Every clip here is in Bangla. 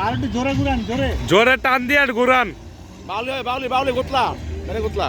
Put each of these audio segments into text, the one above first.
আর একটু জোরে ঘুরান জোরে। জোরে টান দিয়ে আর ঘুরান। বাউলি বাউলি বাউলি গোতলা মানে গোতলা।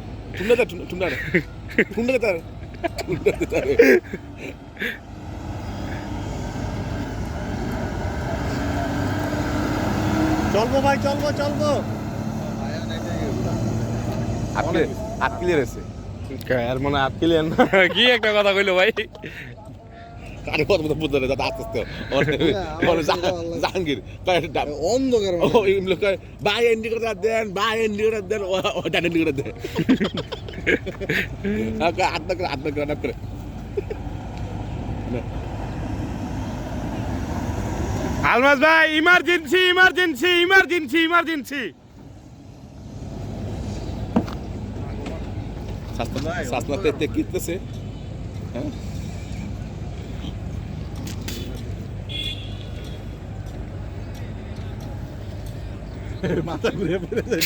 দে তার ঠুন্ডা তার চলবো ভাই চলবো চলবো। আপনি আটকিলে রয়েছে। আছে আর মনে আটকিলেন কিলেন কি একটা কথা কইলো ভাই? আরে কত মতো বুঝতে দাদা আস্তে আস্তে ওরে জাহাঙ্গীর অন্ধকার ও এমনি কয় বাই এন্ডি করে দেন বাই এন্ডি করে দেন ও ডান এন্ডি করে দেন আত্মা করে আত্মা করে করে আলমাস ভাই ইমার্জেন্সি ইমার্জেন্সি ইমার্জেন্সি ইমার্জেন্সি শাস্তা শাস্তা তে কিতেছে হ্যাঁ মাথা ঘুরে যায়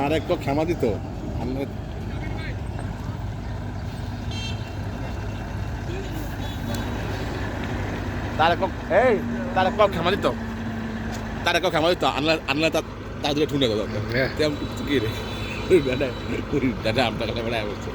আর এক ক্ষমা দিত। আমরা তার এক এই তার এক দিত। তার এক ক্ষমা দিত। আনলা আনলা তা তাদের ঠুনে দাও হ্যাঁ। তেম কি রে দাদা দাদা আপনার কথা বেড়ায় বলছে।